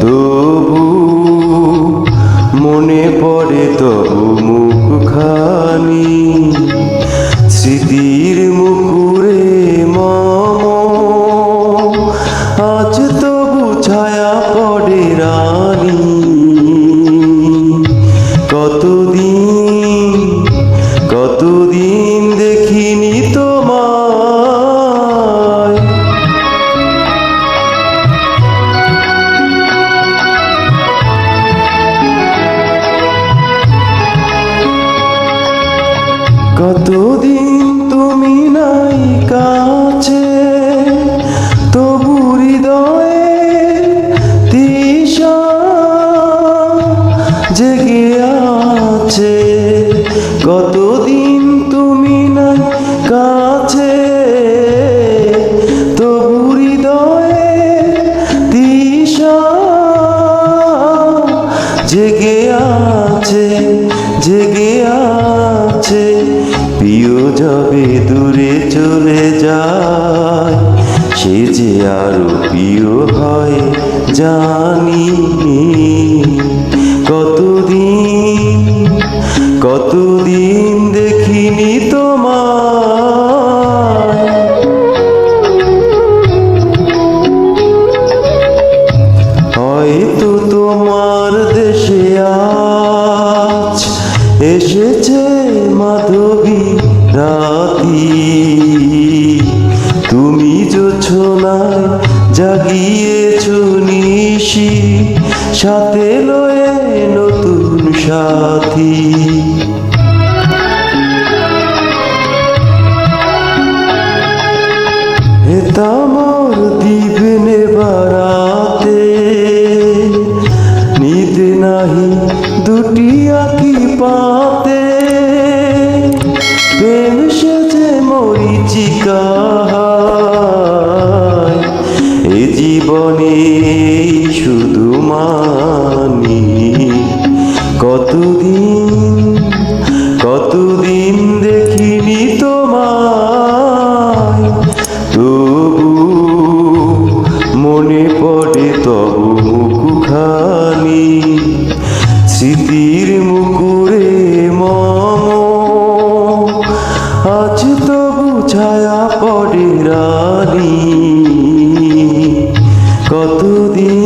তবু মনে পড়ে স্মৃতির মুখ কতদিন তুমি নাই কাছে, তবু হৃদয়ে দিশা জেগে আছে। কতদিন তুমি নাই কাছে, তবু হৃদয়ে দিশা জেগে আছে, জেগে যাবে দূরে চলে যায়। সে যে আরও প্রিয় হয়, জানি। কতদিন কতদিন দেখিনি তোমায়। হয়তো তোমার দেশে আজ এসেছে তুমি যোছনায় জাগিয়েছ নিশি, সাথে লয়ে নতুন সাথী। হেতামর দিবনে বারাতে নিদ নাহি দুটি আঁকি পাতে প্রেম সেজে মরিচিকা জীবনে শুধু মানি। কতদিন কতদিন দেখিনি তোমায়। তবু মনে পড়ে তবু মুখখানি। স্মৃতির মুকুরে মম। আজ তবু ছায়া পড়ে রানী। কতদিন